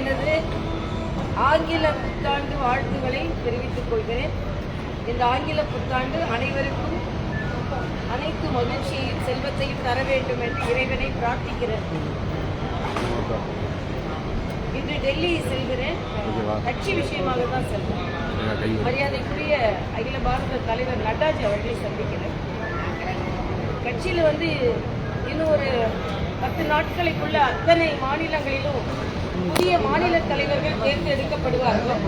எனது ஆங்கில புத்தாண்டு வாழ்த்துக்களை தெரிவித்துக் கொள்கிறேன். இந்த ஆங்கில புத்தாண்டு அனைவருக்கும் அனைத்து மகிழ்ச்சியையும் செல்வத்தையும் தர வேண்டும் என்று இறைவனை பிரார்த்திக்கிறேன். இன்று டெல்லி செல்கிறேன். கட்சி விஷயமாக தான் செல்கிறேன். மரியாதைக்குரிய அகில பாரத தலைவர் நட்டாஜி அவர்களை சந்திக்கிறேன். கட்சியில் வந்து இன்னும் ஒரு பத்து நாட்களுக்குள்ள அத்தனை மாநிலங்களிலும் புதிய மாநில தலைவர்கள் தேர்ந்தெடுக்கப்படுவார்கள்?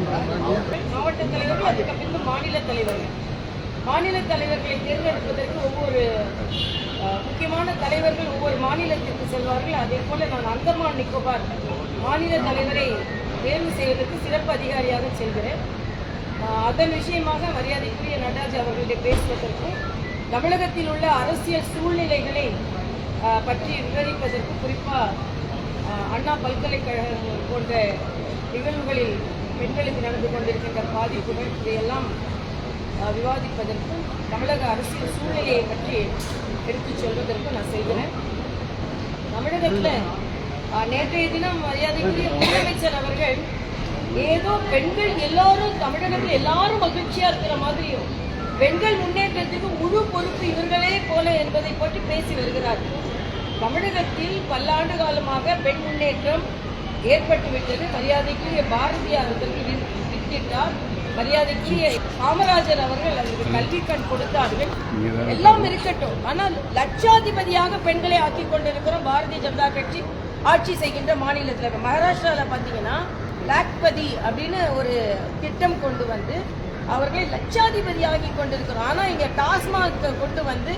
மாவட்ட தலைவர்கள் அதுக்கு பின்பு மாநில தலைவர்கள். மாநில தலைவர்களை தேர்ந்தெடுப்பதற்கு ஒவ்வொரு முக்கியமான தலைவர்கள் ஒவ்வொரு மாநிலத்திற்கு செல்வார்கள். அதே போல நான் அந்தமான் நிக்கோபார் மாநில தலைவரை தேர்வு செய்வதற்கு சிறப்பு அதிகாரியாக செல்கிறேன். அதன் விஷயமாக மரியாதைக்குரிய நடராஜ் அவர்களிடம் பேசுவதற்கும் தமிழகத்தில் உள்ள அரசியல் சூழ்நிலைகளை பற்றி விவரிப்பதற்கு குறிப்பாக அண்ணா பல்கலைக்கழகம் போன்ற நிகழ்வுகளில் பெண்களுக்கு நடந்து கொண்டிருக்கின்ற பாதிப்புகள் இதையெல்லாம் விவாதிப்பதற்கும் தமிழக அரசியல் சூழ்நிலையை பற்றி எடுத்துச் சொல்வதற்கும் நான் செய்கிறேன். தமிழகத்தில் நேற்றைய தினம் மரியாதைக்குரிய முதலமைச்சர் அவர்கள் ஏதோ பெண்கள் எல்லாரும் தமிழகத்தில் எல்லாரும் மகிழ்ச்சியா இருக்கிற மாதிரியும் பெண்கள் முன்னேற்றத்துக்கு முழு பொறுப்பு இவர்களே போல என்பதை பற்றி பேசி வருகிறார் தமிழகத்தில் பல்லாண்டு காலமாக பெண் முன்னேற்றம் ஏற்பட்டுவிட்டது. மரியாதைக்குரிய பாரதியார் அவர்கள் வித்திட்டார். மரியாதைக்குரிய காமராஜர் அவர்கள் அதற்கு கல்வி கண் கொடுத்தார்கள். எல்லாம் இருக்கட்டும். ஆனால் லட்சாதிபதியாக பெண்களை ஆக்கி கொண்டிருக்கிறோம் பாரதிய ஜனதா கட்சி ஆட்சி செய்கின்ற மாநிலத்தில் இப்ப மகாராஷ்டிரால பார்த்தீங்கன்னா லாக்பதி அப்படின்னு ஒரு திட்டம் கொண்டு வந்து அவர்களை லட்சாதிபதி ஆகி கொண்டிருக்கிறோம் ஆனால் இங்கே டாஸ்மாக் கொண்டு வந்து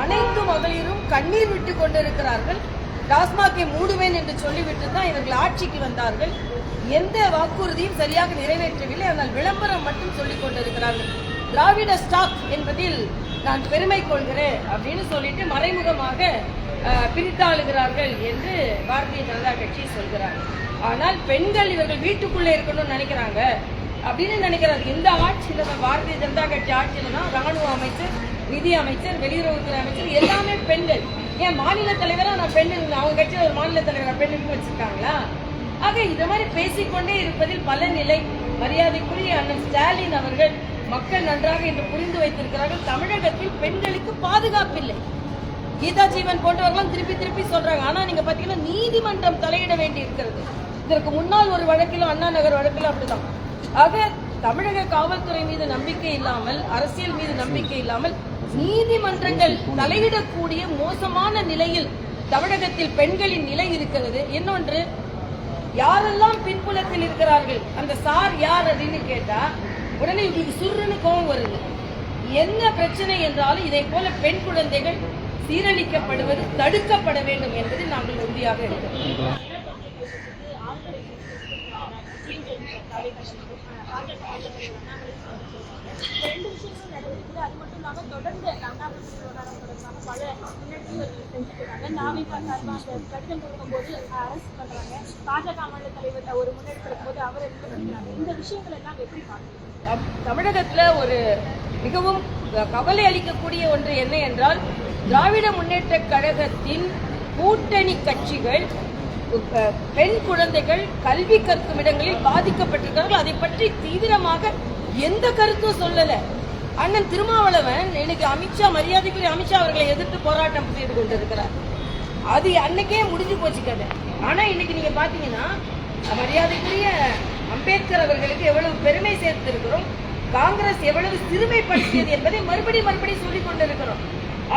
அனைத்து மகளிரும் கண்ணீர் விட்டு கொண்டிருக்கிறார்கள். டாஸ்மாகை மூடுவேன் என்று சொல்லிவிட்டு தான் இவர்கள் ஆட்சிக்கு வந்தார்கள். எந்த வாக்குறுதியும் சரியாக நிறைவேற்றவில்லை. ஆனால் விளம்பரம் மட்டும் சொல்லிக் கொண்டிருக்கிறார்கள். திராவிட ஸ்டாக் என்பதில் நான் பெருமை கொள்கிறேன் அப்படின்னு சொல்லிட்டு மறைமுகமாக பிரித்தாளுகிறார்கள் என்று பாரதிய ஜனதா கட்சி சொல்கிறார். ஆனால் பெண்கள் இவர்கள் வீட்டுக்குள்ளே இருக்கணும்னு நினைக்கிறாங்க. அப்படின்னு நினைக்கிறாங்க இந்த ஆட்சியில தான் பாரதிய ஜனதா கட்சி ஆட்சியில தான் ராணுவ அமைச்சர் நிதி அமைச்சர் வெளியுறவுத்துறை அமைச்சர் எல்லாமே பெண்கள். ஏன் மாநில தலைவரா நான் பெண் அவங்க கட்சியில் ஒரு மாநில தலைவரா பெண்ணுக்கு வச்சிருக்காங்களா? ஆக இந்த மாதிரி பேசிக்கொண்டே இருப்பதில் பல நிலை. மரியாதைக்குரிய அண்ணன் ஸ்டாலின் அவர்கள் மக்கள் நன்றாக இன்று புரிந்து வைத்திருக்கிறார்கள். தமிழகத்தில் பெண்களுக்கு பாதுகாப்பில்லை கீதா ஜீவன் போன்றவர்களும் திருப்பி திருப்பி சொல்றாங்க. ஆனா நீங்க பாத்தீங்கன்னா நீதிமன்றம் தலையிட வேண்டி இருக்கிறது இதற்கு முன்னால் ஒரு வழக்கிலும் அண்ணா நகர் வழக்கிலும் அப்படிதான் ஆக தமிழக காவல்துறை மீது நம்பிக்கை இல்லாமல் அரசியல் மீது நம்பிக்கை இல்லாமல் நீதிமன்றங்கள் தலையிடக்கூடிய மோசமான நிலையில் தமிழகத்தில் பெண்களின் நிலை இருக்கிறது. இன்னொன்று யாரெல்லாம் பின்புலத்தில் இருக்கிறார்கள்? அந்த சார் யார் அப்படின்னு கேட்டா உடனே இவங்களுக்கு சுருன்னு கோபம் வருது. என்ன பிரச்சனை என்றாலும் இதை போல பெண் குழந்தைகள் சீரழிக்கப்படுவது தடுக்கப்பட வேண்டும் என்பது நாங்கள் உறுதியாக இருக்கிறோம் ரெண்டு பல முன்னெடுப்புகள் நாவிகா சார்பா அந்த கடிதம் கொடுக்கும்போது அரசு பண்றாங்க பாஜக மாநில தலைவர் ஒரு முன்னெடுப்பு இருக்கும்போது அவரை விமர்சிக்கிறாங்க இந்த விஷயங்கள் எல்லாம் எப்படி பார்க்கணும் தமிழகத்துல ஒரு மிகவும் கவலை அளிக்கக்கூடிய ஒன்று என்ன என்றால் திராவிட முன்னேற்ற கழகத்தின் கூட்டணி கட்சிகள் பெண் குழந்தைகள் கல்வி கற்கும் இடங்களில் பாதிக்கப்பட்டிருக்கிறார்கள். அதை பற்றி தீவிரமாக எந்த கருத்தும் சொல்லலை. அண்ணன் திருமாவளவன் இன்னைக்கு அமித்ஷா மரியாதைக்குரிய அமித்ஷா அவர்களை எதிர்த்து போராட்டம் செய்து கொண்டிருக்கிறார். அது அன்னைக்கே முடிஞ்சு போச்சு கதை. ஆனா இன்னைக்கு நீங்க பாத்தீங்கன்னா மரியாதைக்குரிய அம்பேத்கர் அவர்களுக்கு எவ்வளவு பெருமை சேர்த்திருக்கிறோம் காங்கிரஸ் எவ்வளவு சிறுமைப்படுத்தியது என்பதை மறுபடி மறுபடி சொல்லிக் கொண்டிருக்கிறோம்.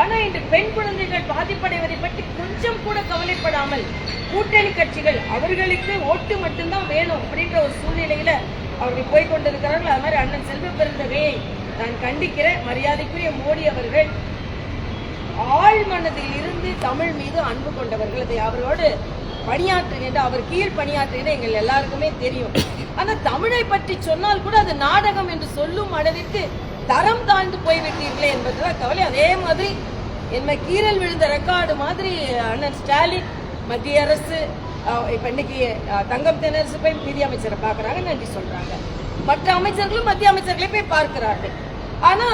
ஆனா இன்று பெண் குழந்தைகள் பாதிப்படைவதை பற்றி கொஞ்சம் கூட கவலைப்படாமல் கூட்டணி கட்சிகள் அவர்களுக்கு ஓட்டு மட்டும்தான் வேணும் அப்படின்ற ஒரு சூழ்நிலையில அவர்கள் போய் கொண்டிருக்கிறார்கள். அது மாதிரி அண்ணன் செல்வ பெருந்தகையை நான் கண்டிக்கிறேன் மரியாதைக்குரிய மோடி அவர்கள் ஆழ்மனதில் இருந்து தமிழ் மீது அன்பு கொண்டவர்கள். அதை அவரோடு பணியாற்றுகின்ற அவர் கீழ் பணியாற்றுகின்ற எங்கள் எல்லாருக்குமே தெரியும். ஆனா தமிழை பற்றி சொன்னால் கூட அது நாடகம் என்று சொல்லும் அளவிற்கு தரம் தாழ்ந்து போய்விட்டீர்களே என்பதுதான் கவலை. அதே மாதிரி என்ன கீரல் விழுந்த ரெக்கார்டு மாதிரி அண்ணன் ஸ்டாலின் மத்திய அரசு இப்ப இன்னைக்கு தங்கம் தென்னரசு போய் நிதி அமைச்சரை பார்க்கறாங்க நன்றி சொல்றாங்க. மற்ற அமைச்சர்களும் மத்திய அமைச்சர்களை போய் பார்க்கிறார்கள். ஆனா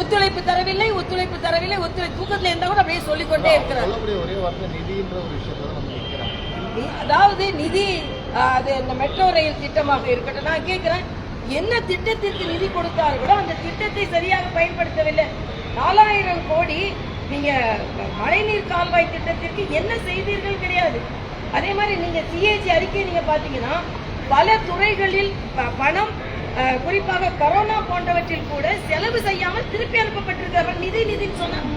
ஒத்துழைப்பு தரவில்லை ஒத்துழைப்பு தரவில்லை ஒத்துழைப்பு தூக்கத்துல இருந்தா கூட அப்படியே சொல்லிக்கொண்டே இருக்கிறார். அதாவது நிதி அது இந்த மெட்ரோ ரயில் திட்டமாக இருக்கட்டும் நான் கேட்கிறேன் என்ன திட்டத்திற்கு நிதி கொடுத்தார்களோ அந்த திட்டத்தை சரியாக பயன்படுத்தவில்லை. நாலாயிரம் கோடி நீங்க மழைநீர் கால்வாய் திட்டத்திற்கு என்ன செய்தீர்கள் கிடையாது. அதே மாதிரி நீங்க சிஏஜி அறிக்கை நீங்க பாத்தீங்கன்னா பல துறைகளில் பணம் குறிப்பாக கொரோனா போன்றவற்றில் கூட செலவு செய்யாமல் திருப்பி அனுப்பப்பட்டிருக்கிறவர் நிதி நிதின்னு சொன்னாங்க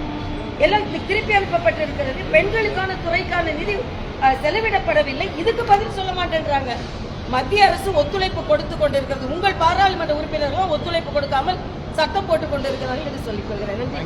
எல்லாம் திருப்பி அனுப்பப்பட்டிருக்கிறது. பெண்களுக்கான துறைக்கான நிதி அஹ், செலவிடப்படவில்லை. இதுக்கு பதில் சொல்ல மாட்டேன்றாங்க. மத்திய அரசு ஒத்துழைப்பு கொடுத்து கொண்டிருக்கிறது. உங்கள் பாராளுமன்ற உறுப்பினர்களும் ஒத்துழைப்பு கொடுக்காமல் சட்டம் போட்டுக் கொண்டிருக்கிறார்கள் என்று சொல்லிக் கொள்கிறேன். நன்றி.